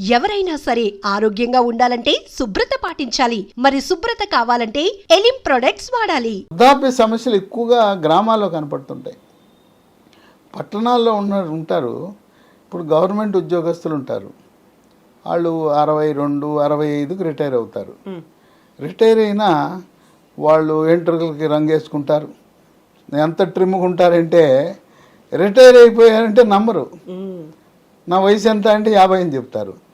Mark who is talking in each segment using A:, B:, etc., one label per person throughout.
A: ఎవరైనా సరే ఆరోగ్యంగా ఉండాలంటే శుభ్రత పాటించాలి. మరి శుభ్రత కావాలంటే ఎలిం ప్రొడక్ట్స్ వాడాలి.
B: వృద్ధాప్య సమస్యలు ఎక్కువగా గ్రామాల్లో కనపడుతుంటాయి. పట్టణాల్లో ఉన్న ఉంటారు. ఇప్పుడు గవర్నమెంట్ ఉద్యోగస్తులు ఉంటారు. వాళ్ళు అరవై రెండు అరవై ఐదుకి రిటైర్ అవుతారు. రిటైర్ అయినా వాళ్ళు ఎంట్రుకలకి రంగేసుకుంటారు. ఎంత ట్రిమ్గా ఉంటారంటే రిటైర్ అయిపోయారంటే నమ్మరు. నా వయసు ఎంత అంటే యాభై అని చెప్తారు.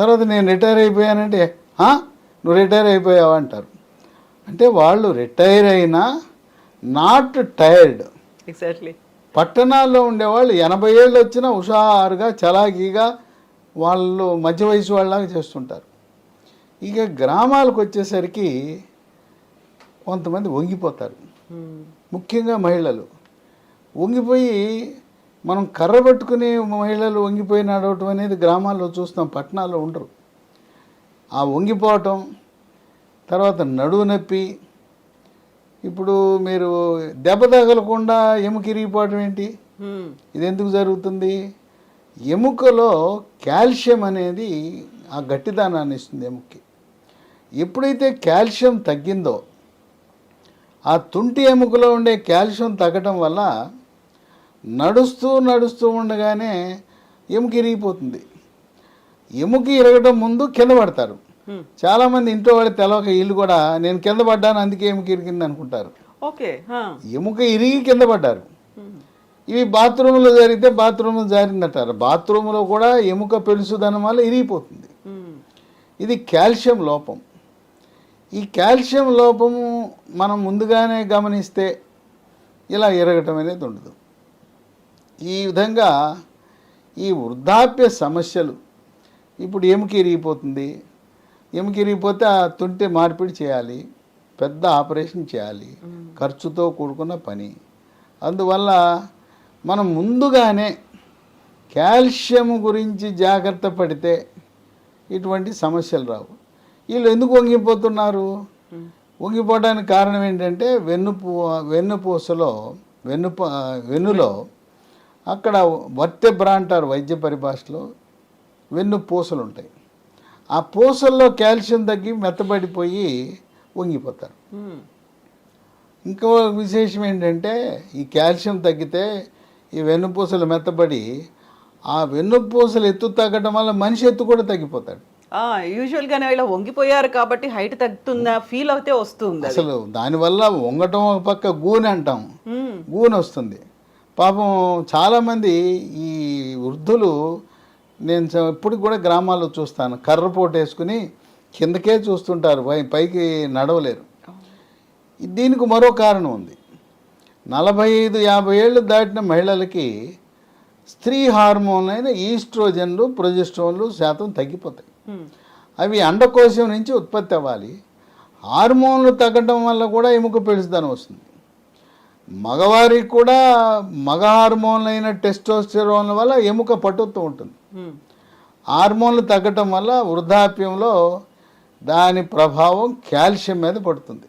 B: తర్వాత నేను రిటైర్ అయిపోయానంటే "ఆ? నువ్వు రిటైర్ అయిపోయావా? అంటారు. అంటే వాళ్ళు రిటైర్ అయినా నాట్ టైర్డ్.
C: ఎగ్జాక్ట్లీ
B: పట్టణాల్లో ఉండేవాళ్ళు ఎనభై ఏళ్ళు వచ్చినా హుషారుగా చలాకీగా వాళ్ళు మధ్య వయసు వాళ్ళలాగా చేస్తుంటారు. ఇక గ్రామాలకు వచ్చేసరికి కొంతమంది వంగిపోతారు. ముఖ్యంగా మహిళలు. వంగిపోయి మనం కర్ర పట్టుకుని మహిళలు వంగిపోయి నడవటం అనేది గ్రామాల్లో చూస్తాం పట్టణాల్లో ఉండరు. ఆ వంగిపోవటం తర్వాత నడువు నొప్పి ఇప్పుడు మీరు దెబ్బ తగలకుండా ఎముక ఇరిగిపోవటం ఏంటి? ఇది ఎందుకు జరుగుతుంది? ఎముకలో కాల్షియం అనేది ఆ గట్టిదానాన్ని ఇస్తుంది ఎముకకి. ఎప్పుడైతే కాల్షియం తగ్గిందో ఆ తుంటి ఎముకలో ఉండే కాల్షియం తగ్గటం వల్ల నడుస్తూ నడుస్తూ ఉండగానే ఎముక ఇరిగిపోతుంది. ఎముక ఇరగటం ముందు కింద పడతారు. చాలామంది ఇంట్లో వాళ్ళు తెలవక వీళ్ళు కూడా నేను కింద పడ్డాను అందుకే ఎముక ఇరిగింది అనుకుంటారు.
C: ఓకే
B: ఎముక ఇరిగి కింద పడ్డారు. ఇవి బాత్రూంలో జరిగితే బాత్రూంలో జారిందంటారు బాత్రూంలో కూడా ఎముక పెలుసుదనం వల్ల ఇరిగిపోతుంది. ఇది కాల్షియం లోపం. ఈ కాల్షియం లోపము మనం ముందుగానే గమనిస్తే ఇలా ఎరగటం అనేది ఉండదు. ఈ విధంగా ఈ వృద్ధాప్య సమస్యలు ఇప్పుడు ఎముక ఇరిగిపోతుంది. ఎముక ఇరిగిపోతే ఆ తుంటి మార్పిడి చేయాలి పెద్ద ఆపరేషన్ చేయాలి ఖర్చుతో కూడుకున్న పని. అందువల్ల మనం ముందుగానే కాల్షియం గురించి జాగ్రత్త పడితే ఇటువంటి సమస్యలు రావు. వీళ్ళు ఎందుకు వంగిపోతున్నారు? వంగిపోవడానికి కారణం ఏంటంటే వెన్నుపూ వెన్నుపూసలో వెన్ను వెన్నులో అక్కడ వర్తెబ్రా అంటారు వైద్య పరిభాషలో వెన్ను పూసలు ఉంటాయి ఆ పూసల్లో కాల్షియం తగ్గి మెత్తబడిపోయి వంగిపోతారు. ఇంకో విశేషం ఏంటంటే ఈ కాల్షియం తగ్గితే ఈ వెన్నుపూసలు మెత్తబడి ఆ వెన్నుపూసలు ఎత్తు తగ్గడం వల్ల మనిషి ఎత్తు కూడా తగ్గిపోతాడు.
C: యూజువల్ గానే ఇలా వంగిపోయారు కాబట్టి హైట్ తగ్గుతుందా? ఫీల్ అయితే వస్తుంది.
B: అసలు దానివల్ల వంగటం ఒక పక్క గూని అంటాం. గూని వస్తుంది పాపం చాలామంది ఈ వృద్ధులు నేను ఇప్పటికి కూడా గ్రామాల్లో చూస్తాను. కర్రపోటు వేసుకుని కిందకే చూస్తుంటారు. పై పైకి నడవలేరు. దీనికి మరో కారణం ఉంది. నలభై ఐదు యాభై ఏళ్ళు దాటిన మహిళలకి స్త్రీ హార్మోన్ అయిన ఈస్ట్రోజన్లు ప్రొజెస్ట్రోన్లు శాతం తగ్గిపోతాయి. అవి అండకోశం నుంచి ఉత్పత్తి అవ్వాలి. హార్మోన్లు తగ్గడం వల్ల కూడా ఎముక పెడుసుదనం వస్తుంది. మగవారికి కూడా మగ హార్మోన్లు అయిన టెస్టోస్టెరోన్ల వల్ల ఎముక పట్టుతూ ఉంటుంది. హార్మోన్లు తగ్గటం వల్ల వృద్ధాప్యంలో దాని ప్రభావం కాల్షియం మీద పడుతుంది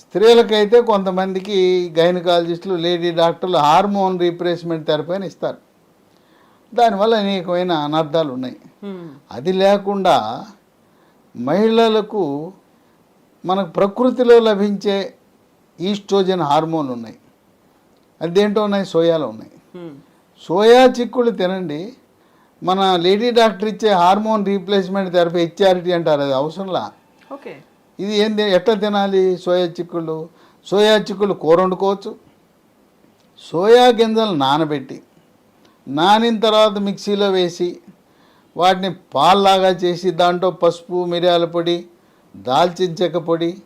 B: స్త్రీలకైతే కొంతమందికి గైనకాలజిస్టులు లేడీ డాక్టర్లు హార్మోన్ రీప్లేస్మెంట్ థెరపీ అని ఇస్తారు దానివల్ల అనేకమైన అనర్థాలు ఉన్నాయి. అది లేకుండా మహిళలకు మనకు ప్రకృతిలో లభించే ఈస్ట్రోజన్ హార్మోన్లు ఉన్నాయి. అదేంటో ఉన్నాయి? సోయాలో ఉన్నాయి. సోయా చిక్కుళ్ళు తినండి. మన లేడీ డాక్టర్ ఇచ్చే hormone replacement therapy H R T అంటారు. అది అవసరంలా
C: ఓకే.
B: ఇది ఏంది? ఎట్లా తినాలి సోయా చిక్కుళ్ళు? సోయా చిక్కుళ్ళు కూర వండుకోవచ్చు. సోయా గింజలు నానబెట్టి నానిన తర్వాత మిక్సీలో వేసి వాటిని పాల్లాగా చేసి దాంట్లో పసుపు మిరియాల పొడి దాల్చిన చెక్క పొడి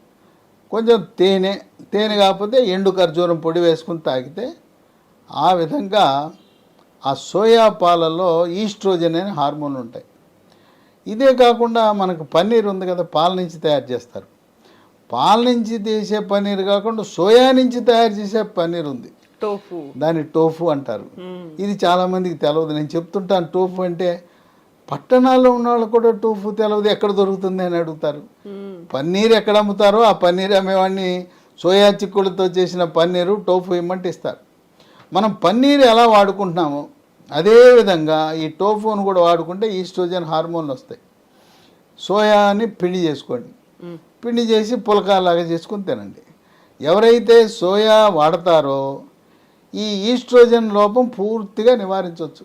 B: కొంచెం తేనె తేనె కాకపోతే ఎండు ఖర్జూరం పొడి వేసుకుని తాగితే ఆ విధంగా ఆ సోయా పాలలో ఈస్ట్రోజన్ అనే హార్మోన్లు ఉంటాయి. ఇదే కాకుండా మనకు పన్నీర్ ఉంది కదా పాల నుంచి తయారు చేస్తారు. పాల నుంచి తీసే పన్నీర్ కాకుండా సోయా నుంచి తయారు చేసే పన్నీర్ ఉంది.
C: టోఫు.
B: దాన్ని టోఫు అంటారు. ఇది చాలామందికి తెలియదు నేను చెప్తుంటాను టోఫు అంటే పట్టణాల్లో ఉన్న వాళ్ళు కూడా టోఫు తెలియదు ఎక్కడ దొరుకుతుంది అని అడుగుతారు. పన్నీర్ ఎక్కడ అమ్ముతారో ఆ పన్నీర్ అమ్మేవాడిని సోయా చిక్కుడుతో చేసిన పన్నీరు టోఫు ఇమ్మంటే ఇస్తారు మనం పన్నీర్ ఎలా వాడుకుంటున్నామో అదేవిధంగా ఈ టోఫోన్ కూడా వాడుకుంటే ఈస్ట్రోజన్ హార్మోన్లు వస్తాయి సోయాని పిండి చేసుకోండి. పిండి చేసి పులకాలాగా చేసుకుని తినండి ఎవరైతే సోయా వాడతారో ఈ ఈస్ట్రోజన్ లోపం పూర్తిగా నివారించవచ్చు.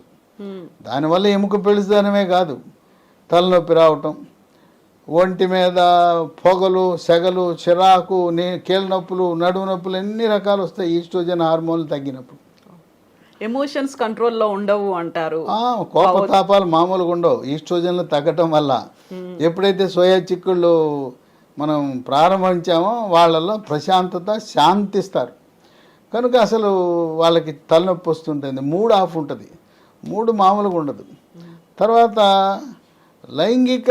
B: దానివల్ల ఎముక పెళుదనమే కాదు తలనొప్పి రావటం ఒంటి మీద పొగలు సెగలు చిరాకు నే కీళ్ళ నొప్పులు నడుము నొప్పులు ఎన్ని రకాలు వస్తాయి ఈస్ట్రోజన్ హార్మోన్లు తగ్గినప్పుడు.
C: ఎమోషన్స్ కంట్రోల్లో ఉండవు అంటారు.
B: కోపతాపాలు మామూలుగా ఉండవు. ఈస్ట్రోజన్లు తగ్గటం వల్ల ఎప్పుడైతే సోయా చిక్కుళ్ళు మనం ప్రారంభించామో వాళ్ళలో ప్రశాంతత శాంతిస్తారు. కనుక అసలు వాళ్ళకి తలనొప్పి వస్తుంటుంది మూడు ఆఫ్ ఉంటుంది. మూడు మామూలుగా ఉండదు. తర్వాత లైంగిక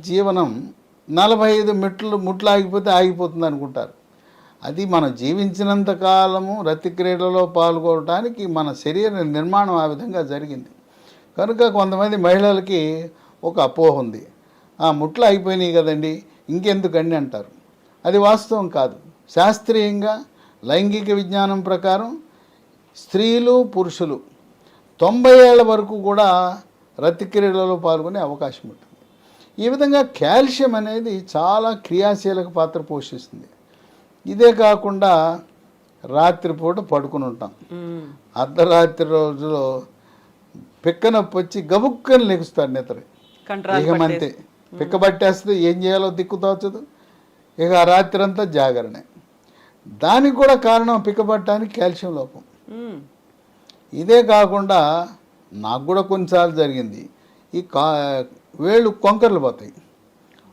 B: జీవనం నలభై ఐదు మెట్లు ముట్లు ఆగిపోతే ఆగిపోతుంది అనుకుంటారు. అది మనం జీవించినంత కాలము రతి క్రీడలో పాల్గొనడానికి మన శరీర నిర్మాణం ఆ విధంగా జరిగింది. కనుక కొంతమంది మహిళలకి ఒక అపోహ ఉంది. ఆ ముట్లు అయిపోయినాయి కదండి ఇంకెందుకండి అంటారు. అది వాస్తవం కాదు. శాస్త్రీయంగా లైంగిక విజ్ఞానం ప్రకారం స్త్రీలు పురుషులు తొంభై ఏళ్ళ వరకు కూడా రతి క్రీడలలో పాల్గొనే అవకాశం ఉంటుంది. ఈ విధంగా కాల్షియం అనేది చాలా క్రియాశీలక పాత్ర పోషిస్తుంది. ఇదే కాకుండా రాత్రిపూట పడుకుని ఉంటాం. అర్ధరాత్రి రోజులో పిక్క నొప్పి వచ్చి గబుక్కని లెగుస్తాడు నిద్ర.
C: కంట్రాల్
B: ఇక అంతే పిక్క పట్టేస్తే ఏం చేయాలో దిక్కు తోచదు. ఇక ఆ రాత్రి అంతా జాగరణే. దానికి కూడా కారణం పిక్క పట్టడానికి కాల్షియం లోపం. ఇదే కాకుండా నాకు కూడా కొన్నిసార్లు జరిగింది. ఈ కా వేళ్ళు కొంకర్లు పోతాయి.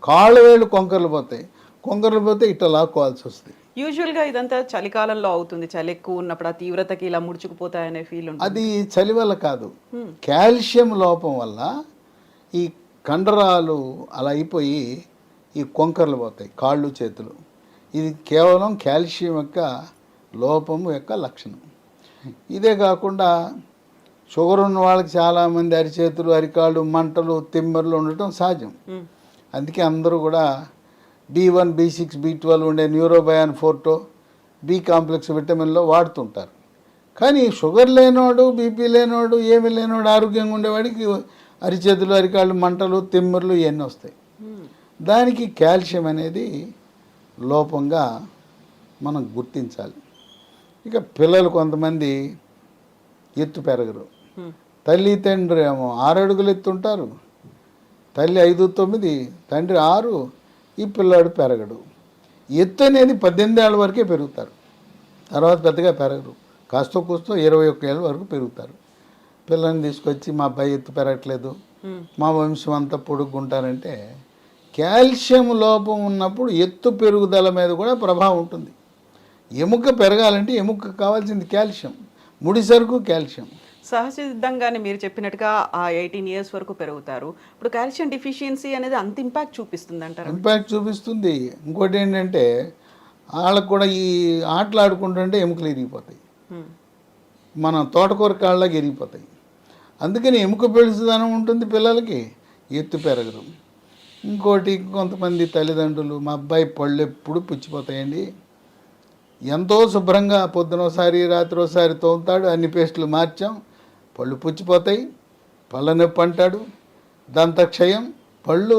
B: కాళ్ళు వేళ్ళు కొంకర్లు పోతాయి. కొంకర్లు పోతే ఇట్లా లాక్కోవాల్సి వస్తుంది.
C: యూజువల్గా ఇదంతా చలికాలంలో అవుతుంది. చలి ఎక్కువ ఉన్నప్పుడు ఆ తీవ్రతకి ఇలా ముడుచుకుపోతాయనే ఫీల్
B: అది చలి వల్ల కాదు. కాల్షియం లోపం వల్ల ఈ కండరాలు అలా అయిపోయి ఈ కొంకర్లు పోతాయి కాళ్ళు చేతులు. ఇది కేవలం కాల్షియం యొక్క లోపం యొక్క లక్షణం. ఇదే కాకుండా షుగర్ ఉన్న వాళ్ళకి చాలామంది అరిచేతులు అరికాళ్ళు మంటలు తిమ్మర్లు ఉండటం సహజం. అందుకే అందరూ కూడా D one B six B twelve ఉండే న్యూరోబయాన్ ఫోర్టో బి కాంప్లెక్స్ విటమిన్లో వాడుతుంటారు కానీ షుగర్ లేనోడు బీపీ లేనోడు ఏమీ లేనోడు ఆరోగ్యంగా ఉండేవాడికి అరిచేతులు అరికాళ్ళు మంటలు తిమ్మర్లు ఇవన్నీ వస్తాయి. దానికి కాల్షియం అనేది లోపంగా మనం గుర్తించాలి ఇక పిల్లలు కొంతమంది ఎత్తు పెరగరు. తల్లి తండ్రి ఏమో ఆరు అడుగులు ఎత్తుంటారు. తల్లి ఐదు తొమ్మిది తండ్రి ఆరు ఈ పిల్లాడు పెరగడు. ఎత్తు అనేది పద్దెనిమిది ఏళ్ళ వరకే పెరుగుతారు. తర్వాత పెద్దగా పెరగరు. కాస్త కూస్తో ఇరవై ఒక్క ఏళ్ళ వరకు పెరుగుతారు. పిల్లల్ని తీసుకొచ్చి మా అబ్బాయి ఎత్తు పెరగట్లేదు. మా వంశం అంతా పొడుగ్గుంటారంటే కాల్షియం లోపం ఉన్నప్పుడు ఎత్తు పెరుగుదల మీద కూడా ప్రభావం ఉంటుంది. ఎముక పెరగాలంటే ఎముక కావాల్సింది కాల్షియం ముడి సరుకు కాల్షియం.
C: సహజసిద్ధంగానే మీరు చెప్పినట్టుగా ఆ ఎయిటీన్ ఇయర్స్ వరకు పెరుగుతారు. ఇప్పుడు కాల్షియం డిఫిషియన్సీ అనేది అంత ఇంపాక్ట్ చూపిస్తుంది అంటారు
B: ఇంపాక్ట్ చూపిస్తుంది. ఇంకోటి ఏంటంటే వాళ్ళకు కూడా ఈ ఆటలు ఆడుకుంటుంటే ఎముకలు ఇరిగిపోతాయి. మన తోటకూర కాళ్ళకి ఇరిగిపోతాయి. అందుకని ఎముక పెడుచుదనం ఉంటుంది పిల్లలకి ఎత్తు పెరగరు ఇంకోటి కొంతమంది తల్లిదండ్రులు మా అబ్బాయి పళ్ళు ఎప్పుడు పుచ్చిపోతాయండి. ఎంతో శుభ్రంగా పొద్దున ఒకసారి రాత్రి ఒకసారి తోముతాడు అన్ని పేస్టులు మార్చాం పళ్ళు పుచ్చిపోతాయి పళ్ళ నొప్పి అంటాడు దంతక్షయం పళ్ళు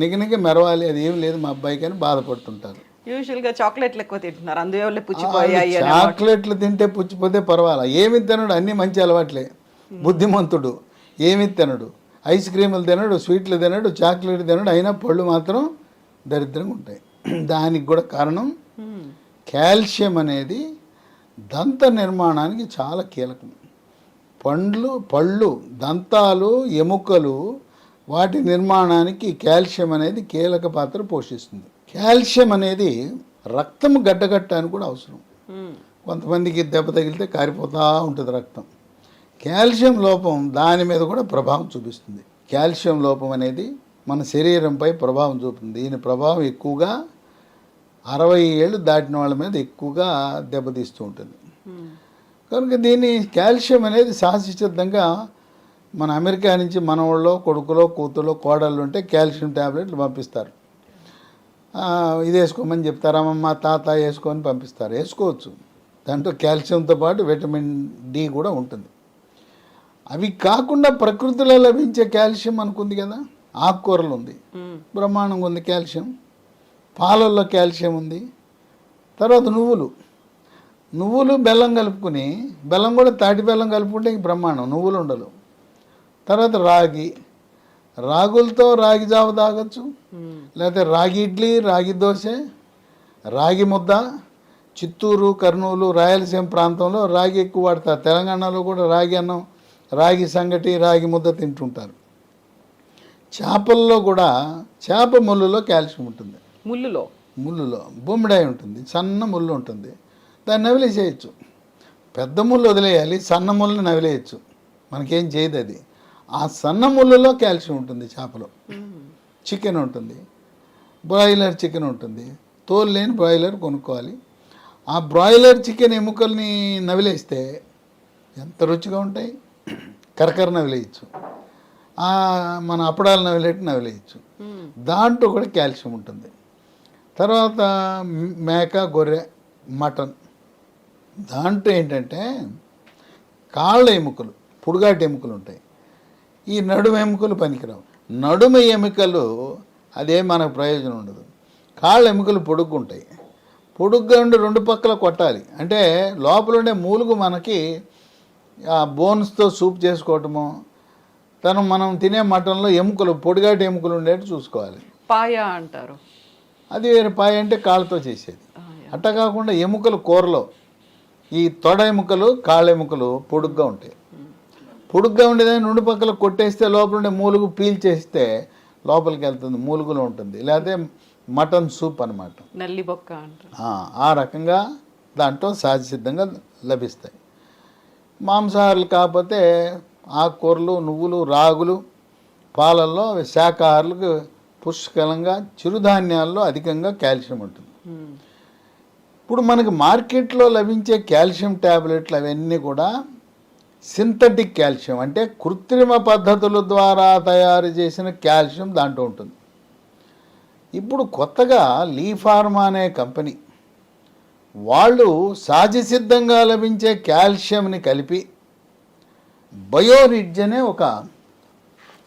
B: నిగనిగ మెరవాలి అది ఏం లేదు మా అబ్బాయికి అని బాధపడుతుంటారు.
C: యూజువల్గా చాక్లెట్లు ఎక్కువ తింటున్నారు అందువల్ల పుచ్చిపోయాయి
B: చాక్లెట్లు తింటే పుచ్చిపోతే పర్వాలా ఏమి తినడు అన్ని మంచి అలవాట్లే. బుద్ధిమంతుడు ఏమి తినడు. ఐస్ క్రీములు తినడు స్వీట్లు తినడు చాక్లెట్ తినడు అయినా పళ్ళు మాత్రం దరిద్రంగా ఉంటాయి. దానికి కూడా కారణం
C: మ్మ్.
B: కాల్షియం అనేది దంత నిర్మాణానికి చాలా కీలకం. పండ్లు పళ్ళు దంతాలు ఎముకలు వాటి నిర్మాణానికి కాల్షియం అనేది కీలక పాత్ర పోషిస్తుంది. కాల్షియం అనేది రక్తం గడ్డగట్టడానికి కూడా అవసరం. కొంతమందికి దెబ్బ తగిలితే కారిపోతూ ఉంటుంది రక్తం. కాల్షియం లోపం దాని మీద కూడా ప్రభావం చూపిస్తుంది. కాల్షియం లోపం అనేది మన శరీరంపై ప్రభావం చూపుతుంది. దీని ప్రభావం ఎక్కువగా అరవై ఏళ్ళు దాటిన వాళ్ళ మీద ఎక్కువగా దెబ్బతీస్తూ ఉంటుంది. కనుక దీన్ని కాల్షియం అనేది సహజసిద్ధంగా మన అమెరికా నుంచి మన వాళ్ళలో కొడుకులో కూతులో కోడళ్ళు ఉంటే కాల్షియం ట్యాబ్లెట్లు పంపిస్తారు. ఇది వేసుకోమని చెప్తారు. అమ్మమ్మ తాత వేసుకొని పంపిస్తారు. వేసుకోవచ్చు. దాంట్లో కాల్షియంతో పాటు విటమిన్ డి కూడా ఉంటుంది. అవి కాకుండా ప్రకృతిలో లభించే కాల్షియం అనుకుంది కదా. ఆకుకూరలు ఉంది. బ్రహ్మాండంగా ఉంది కాల్షియం. పాలల్లో కాల్షియం ఉంది. తర్వాత నువ్వులు. నువ్వులు బెల్లం కలుపుకుని బెల్లం కూడా తాటి బెల్లం కలుపుకుంటే ఇంక బ్రహ్మాండం నువ్వులు ఉండలు తర్వాత రాగి. రాగులతో రాగి జావ తాగొచ్చు. లేకపోతే రాగి ఇడ్లీ రాగి దోశ రాగి ముద్ద. చిత్తూరు కర్నూలు రాయలసీమ ప్రాంతంలో రాగి ఎక్కువ వాడతారు. తెలంగాణలో కూడా రాగి అన్నం రాగి సంగటి రాగి ముద్ద తింటుంటారు. చేపల్లో కూడా చేప ముళ్ళులో కాల్షియం ఉంటుంది.
C: ముళ్ళులో.
B: ముళ్ళులో. బొమ్మిడాయి ఉంటుంది సన్న ముళ్ళు ఉంటుంది. దాన్ని నవిలేసేయచ్చు. పెద్ద ముళ్ళు వదిలేయాలి సన్న ముళ్ళని నవిలేయచ్చు. మనకేం చేయదు అది. ఆ సన్న ముళ్ళలో కాల్షియం ఉంటుంది చేపలో. చికెన్ ఉంటుంది. బ్రాయిలర్ చికెన్ ఉంటుంది. తోలు లేని బ్రాయిలర్ కొనుక్కోవాలి. ఆ బ్రాయిలర్ చికెన్ ఎముకల్ని నవిలేస్తే ఎంత రుచిగా ఉంటాయి? కరకర నవిలేయచ్చు. ఆ, మన అప్పడాలు నవిలేట్టు నవిలేయచ్చు. దాంట్లో కూడా కాల్షియం ఉంటుంది. తర్వాత మేక గొర్రె మటన్. దాంట్లో ఏంటంటే కాళ్ళ ఎముకలు పుడుగాటి ఎముకలు ఉంటాయి. ఈ నడుము ఎముకలు పనికిరావు. నడుము ఎముకలు అదే మనకు ప్రయోజనం ఉండదు. కాళ్ళ ఎముకలు పొడుగ్గుంటాయి. పొడుగ్గా ఉండి రెండు పక్కల కొట్టాలి. అంటే లోపల ఉండే మూలుగు మనకి ఆ బోన్స్తో సూప్ చేసుకోవటము తను మనం తినే మటన్లో ఎముకలు పొడిగాటి ఎముకలు ఉండేట్టు చూసుకోవాలి.
C: పాయా అంటారు.
B: అది వేరే పాయ అంటే కాళ్ళతో చేసేది. అట్ట కాకుండా ఎముకలు కూరలో ఈ తొడ ఎముకలు కాళ్ళ ఎముకలు పొడుగ్గా ఉంటాయి. పొడుగ్గా ఉండేదాన్ని రెండు పక్కల కొట్టేస్తే లోపల ఉండే మూలుగు పీల్చేస్తే లోపలికి వెళ్తుంది మూలుగులో ఉంటుంది. లేకపోతే మటన్ సూప్ అనమాట
C: నల్లి బొక్క అంటారు.
B: ఆ రకంగా దాంట్లో సహజసిద్ధంగా లభిస్తాయి. మాంసాహారులు కాకపోతే ఆకుకూరలు నువ్వులు రాగులు పాలల్లో అవి శాకాహారులకు పుష్కలంగా చిరుధాన్యాల్లో అధికంగా కాల్షియం ఉంటుంది. ఇప్పుడు మనకి మార్కెట్లో లభించే కాల్షియం ట్యాబ్లెట్లు అవన్నీ కూడా సింథటిక్ కాల్షియం అంటే కృత్రిమ పద్ధతుల ద్వారా తయారు చేసిన కాల్షియం దాంట్లో ఉంటుంది ఇప్పుడు కొత్తగా లీ ఫార్మా అనే కంపెనీ వాళ్ళు సహజసిద్ధంగా లభించే కాల్షియంని కలిపి బయోరిడ్జ్ అనే ఒక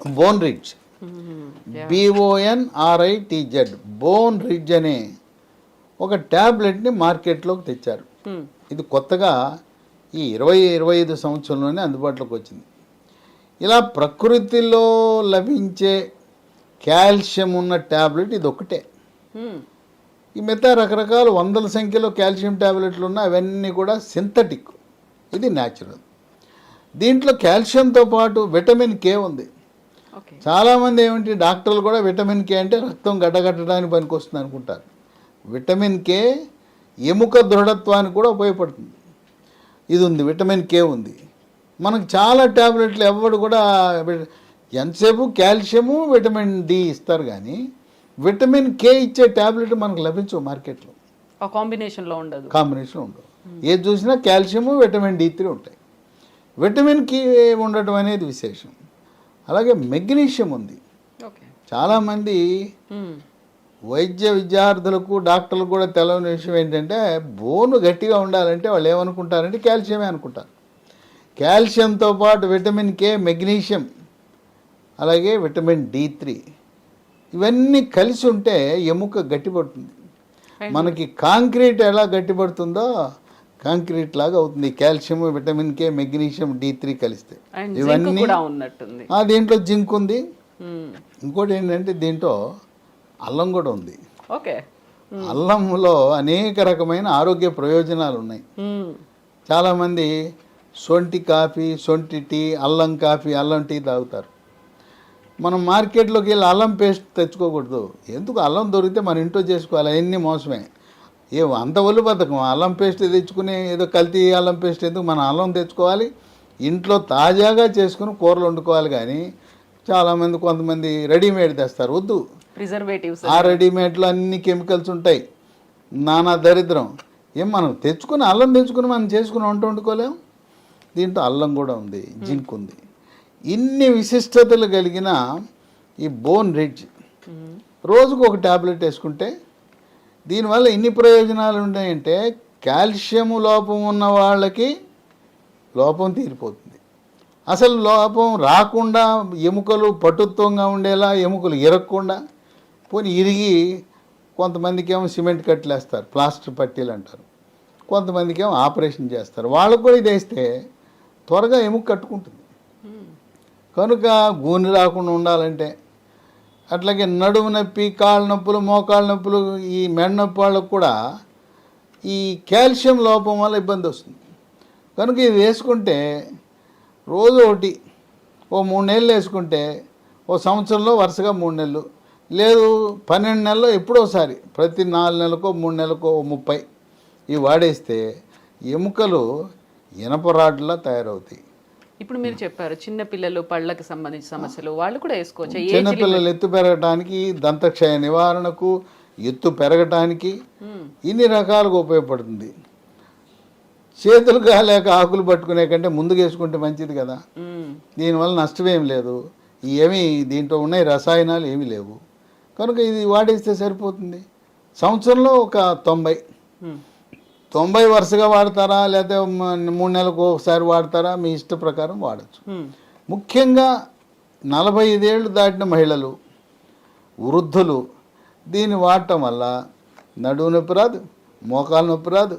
B: Bone Ridge
C: hmm.
B: B O N R I T Z Bone Ridge అనే ఒక ట్యాబ్లెట్ని మార్కెట్లోకి తెచ్చారు.
C: మ్మ్.
B: ఇది కొత్తగా ఈ ఇరవై ఇరవై ఐదు సంవత్సరంలోనే అందుబాటులోకి వచ్చింది. ఇలా ప్రకృతిలో లభించే కాల్షియం ఉన్న ట్యాబ్లెట్ ఇది ఒకటే
C: మ్మ్.
B: ఈ మిగతా రకరకాల వందల సంఖ్యలో కాల్షియం ట్యాబ్లెట్లు ఉన్న అవన్నీ కూడా సింథటిక్. ఇది న్యాచురల్. దీంట్లో కాల్షియంతో పాటు విటమిన్ కే ఉంది. చాలామంది ఏమిటి డాక్టర్లు కూడా విటమిన్ కే అంటే రక్తం గడ్డగట్టడానికి పనికొస్తుంది అనుకుంటారు. విటమిన్ కే ఎముక దృఢత్వానికి కూడా ఉపయోగపడుతుంది. ఇది ఉంది విటమిన్ కే ఉంది. మనకు చాలా ట్యాబ్లెట్లు ఎవరు కూడా ఎంతసేపు కాల్షియము విటమిన్ డి ఇస్తారు కానీ విటమిన్ కే ఇచ్చే ట్యాబ్లెట్ మనకు లభించవు మార్కెట్లో.
C: ఆ కాంబినేషన్లో ఉండదు.
B: కాంబినేషన్ ఉండవు. ఏది చూసినా కాల్షియము విటమిన్ డి త్రీ ఉంటాయి. విటమిన్ కే ఉండటం అనేది విశేషం. అలాగే మెగ్నీషియం ఉంది. చాలామంది. వైద్య విద్యార్థులకు డాక్టర్లకు కూడా తెలవని విషయం ఏంటంటే బోను గట్టిగా ఉండాలంటే వాళ్ళు ఏమనుకుంటారంటే కాల్షియమే అనుకుంటారు. కాల్షియంతో పాటు విటమిన్ కే మెగ్నీషియం అలాగే విటమిన్ డి త్రీ ఇవన్నీ కలిసి ఉంటే ఎముక గట్టిపడుతుంది. మనకి కాంక్రీట్ ఎలా గట్టిపడుతుందో కాంక్రీట్ లాగా అవుతుంది. Calcium vitamin K magnesium D three కలిస్తే. ఇవన్నీ దీంట్లో జింక్ ఉంది. ఇంకోటి ఏంటంటే దీంట్లో అల్లం కూడా ఉంది.
C: ఓకే.
B: అల్లంలో అనేక రకమైన ఆరోగ్య ప్రయోజనాలు ఉన్నాయి. చాలామంది సొంటి కాఫీ సొంటి టీ అల్లం కాఫీ అల్లం టీ తాగుతారు. మనం మార్కెట్లోకి వెళ్ళి అల్లం పేస్ట్ తెచ్చుకోకూడదు. ఎందుకు? అల్లం దొరికితే మన ఇంట్లో చేసుకోవాలి. అవన్నీ మోసమే. ఏ అంత ఒళ్ళు బద్ధకం అల్లం పేస్ట్ తెచ్చుకుని ఏదో కల్తీ అల్లం పేస్ట్ ఎందుకు మన అల్లం తెచ్చుకోవాలి? ఇంట్లో తాజాగా చేసుకుని కూరలు వండుకోవాలి కానీ చాలామంది కొంతమంది రెడీమేడ్ తెస్తారు. వద్దు.
C: ప్రిజర్వేటివ్స్.
B: ఆ రెడీమేడ్లో అన్ని కెమికల్స్ ఉంటాయి. నానా దరిద్రం. ఏం మనం తెచ్చుకుని అల్లం తెచ్చుకుని మనం చేసుకుని వంట వండుకోలేం? దీంట్లో అల్లం కూడా ఉంది జింక్ ఉంది. ఇన్ని విశిష్టతలు కలిగిన ఈ బోన్ రిడ్జ్ రోజుకు ఒక ట్యాబ్లెట్ వేసుకుంటే దీనివల్ల ఇన్ని ప్రయోజనాలు ఉన్నాయంటే కాల్షియం లోపం ఉన్న వాళ్ళకి లోపం తీరిపోతుంది. అసలు లోపం రాకుండా ఎముకలు పటుత్వంగా ఉండేలా ఎముకలు ఇరగకుండా పోనీ ఇరిగి కొంతమందికి ఏమో సిమెంట్ కట్టలేస్తారు ప్లాస్టర్ పట్టీలు అంటారు. కొంతమందికి ఏమో ఆపరేషన్ చేస్తారు. వాళ్ళకు కూడా ఇది వేస్తే త్వరగా ఎముక కట్టుకుంటుంది. కనుక గూని రాకుండా ఉండాలంటే అట్లాగే నడుము నొప్పి కాళ్ళ నొప్పులు మోకాళ్ళ నొప్పులు ఈ మెడ నొప్పి వాళ్ళకు కూడా ఈ కాల్షియం లోపం వల్ల ఇబ్బంది వస్తుంది. కనుక ఇది వేసుకుంటే రోజు ఒకటి ఓ మూడు నెలలు వేసుకుంటే ఓ సంవత్సరంలో వరుసగా మూడు నెలలు లేదు పన్నెండు నెలలు ఎప్పుడోసారి ప్రతి నాలుగు నెలలకో మూడు నెలలకో ఓ ముప్పై ఇవి వాడేస్తే ఎముకలు ఇనప రాడ్లా తయారవుతాయి.
C: ఇప్పుడు మీరు చెప్పారు చిన్న పిల్లలు పళ్ళకి సంబంధించిన సమస్యలు వాళ్ళు కూడా వేసుకోవచ్చు. ఏ
B: చిన్నపిల్లలు ఎత్తు పెరగటానికి దంతక్షయ నివారణకు ఎత్తు పెరగటానికి ఇన్ని రకాలుగా ఉపయోగపడుతుంది. చేతులు కాలేక ఆకులు పట్టుకునే కంటే ముందుకు వేసుకుంటే మంచిది కదా. దీనివల్ల నష్టమేం లేదు. ఏమీ దీంట్లో ఉన్నాయి రసాయనాలు ఏమీ లేవు. కనుక ఇది వాడేస్తే సరిపోతుంది. సంవత్సరంలో ఒక తొంభై. తొంభై వరుసగా వాడతారా? లేకపోతే మూడు నెలలకు ఒకసారి వాడతారా? మీ ఇష్ట ప్రకారం వాడచ్చు. ముఖ్యంగా నలభై ఐదేళ్ళు దాటిన మహిళలు వృద్ధులు దీన్ని వాడటం వల్ల నడువు నొప్పి రాదు మోకాలు నొప్పి రాదు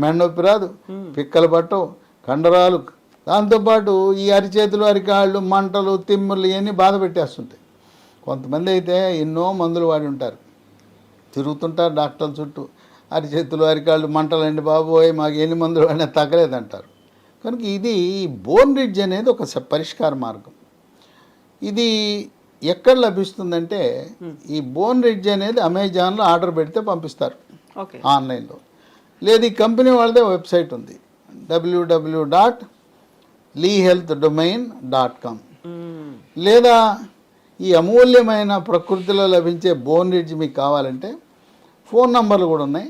B: మెడ నొప్పి రాదు పిక్కలు పట్టవు కండరాలు దాంతోపాటు ఈ అరిచేతులు అరికాళ్ళు మంటలు తిమ్ములు ఇవన్నీ బాధ పెట్టేస్తుంటాయి. కొంతమంది అయితే ఎన్నో మందులు వాడి ఉంటారు. తిరుగుతుంటారు డాక్టర్ల చుట్టూ. అరిచేతులు అరికాళ్ళు మంటలండి బాబోయ్ మాకు ఎన్ని మందులు వాడినా తగ్గలేదంటారు. కనుక ఇది బోన్ రిడ్జ్ అనేది ఒక పరిష్కార మార్గం. ఇది ఎక్కడ లభిస్తుందంటే ఈ బోన్ రిడ్జ్ అనేది అమెజాన్లో ఆర్డర్ పెడితే పంపిస్తారు. ఆన్లైన్లో. లేదు ఈ కంపెనీ వాళ్ళదే వెబ్సైట్ ఉంది. W W dot Lee health domain dot com. లేదా ఈ అమూల్యమైన ప్రకృతిలో లభించే బోన్ రిడ్జ్ మీకు కావాలంటే ఫోన్ నంబర్లు కూడా ఉన్నాయి.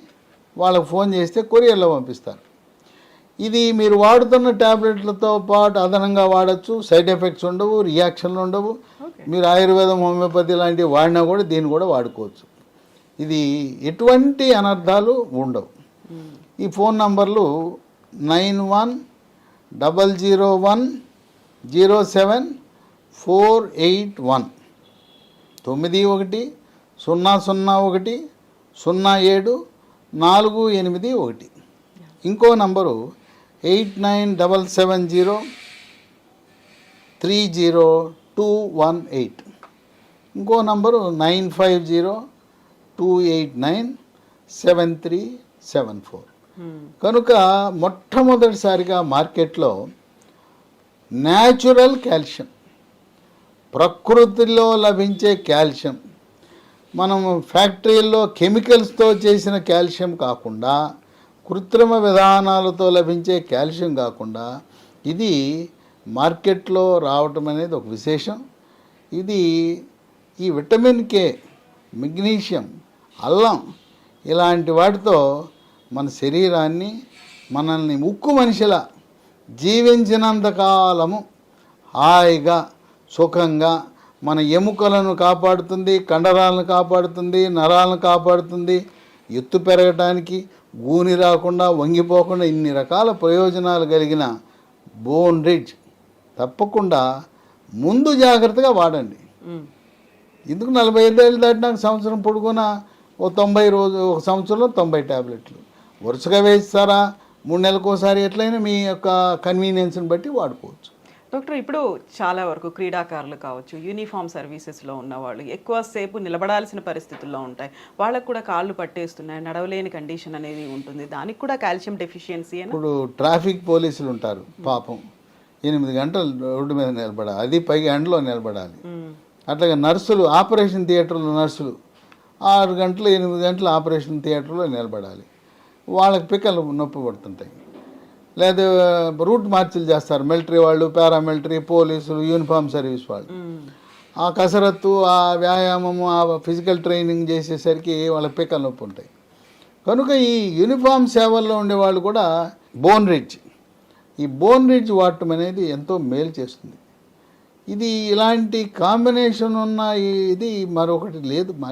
B: వాళ్ళకి ఫోన్ చేస్తే కొరియర్లో పంపిస్తారు. ఇది మీరు వాడుతున్న ట్యాబ్లెట్లతో పాటు అదనంగా వాడచ్చు. సైడ్ ఎఫెక్ట్స్ ఉండవు రియాక్షన్లు ఉండవు. మీరు ఆయుర్వేదం హోమియోపతి లాంటివి వాడినా కూడా దీన్ని కూడా వాడుకోవచ్చు. ఇది ఎటువంటి అనర్థాలు ఉండవు. ఈ ఫోన్ నంబర్లు nine one double zero one zero seven four eight one. తొమ్మిది ఒకటి సున్నా సున్నా ఒకటి సున్నా ఏడు నాలుగు ఎనిమిది ఒకటి. ఇంకో number eight nine double seven zero three zero two one eight. ఇంకో number nine five zero two eight nine seven three seven four. కనుక మొట్టమొదటిసారిగా మార్కెట్లో న్యాచురల్ కాల్షియం ప్రకృతిలో లభించే కాల్షియం మనం ఫ్యాక్టరీల్లో కెమికల్స్తో చేసిన కాల్షియం కాకుండా కృత్రిమ విధానాలతో లభించే కాల్షియం కాకుండా ఇది మార్కెట్లో రావటం అనేది ఒక విశేషం. ఇది ఈ విటమిన్ కే మెగ్నీషియం అల్లం ఇలాంటి వాటితో మన శరీరాన్ని మనల్ని ఉక్కు మనిషిలా జీవించినంత కాలము హాయిగా సుఖంగా మన ఎముకలను కాపాడుతుంది కండరాలను కాపాడుతుంది నరాలను కాపాడుతుంది. ఎత్తు పెరగటానికి గూని రాకుండా వంగిపోకుండా ఇన్ని రకాల ప్రయోజనాలు కలిగిన బోన్ రిడ్జ్ తప్పకుండా ముందు జాగ్రత్తగా వాడండి. ఎందుకు నలభై ఐదేళ్ళు దాటినాక సంవత్సరం పొడుగున? ఓ తొంభై రోజు ఒక సంవత్సరంలో తొంభై ట్యాబ్లెట్లు వరుసగా వేస్తారా మూడు నెలలకు ఒకసారి ఎట్లయినా మీ యొక్క కన్వీనియన్స్ని బట్టి వాడుకోవచ్చు.
C: డాక్టర్ ఇప్పుడు చాలా వరకు క్రీడాకారులు కావచ్చు యూనిఫామ్ సర్వీసెస్లో ఉన్నవాళ్ళు ఎక్కువ సేపు నిలబడాల్సిన పరిస్థితుల్లో ఉంటాయి. వాళ్ళకు కూడా కాళ్ళు పట్టేస్తున్నాయి నడవలేని కండిషన్ అనేది ఉంటుంది. దానికి కూడా కాల్షియం డెఫిషియన్సీ
B: ఇప్పుడు ట్రాఫిక్ పోలీసులు ఉంటారు పాపం. ఎనిమిది గంటలు రోడ్డు మీద నిలబడాలి అది పైగా ఎండలో నిలబడాలి. అట్లాగే నర్సులు ఆపరేషన్ థియేటర్లో నర్సులు ఆరు గంటలు ఎనిమిది గంటలు ఆపరేషన్ థియేటర్లో నిలబడాలి. వాళ్ళకి పిక్కలు నొప్పి పడుతుంటాయి. లేదా రూట్ మార్చిలు చేస్తారు. మిలిటరీ వాళ్ళు పారామిలిటరీ పోలీసులు యూనిఫామ్ సర్వీస్ వాళ్ళు. ఆ కసరత్తు ఆ వ్యాయామము ఆ ఫిజికల్ ట్రైనింగ్ చేసేసరికి వాళ్ళకి పిక్కలు నొప్పి ఉంటాయి. కనుక ఈ యూనిఫామ్ సేవల్లో ఉండేవాళ్ళు కూడా బోన్ రిడ్జ్. ఈ బోన్ రిడ్జ్ వాడటం అనేది ఎంతో మేలు చేస్తుంది. ఇది ఇలాంటి కాంబినేషన్ ఉన్న ఇది మరొకటి లేదు.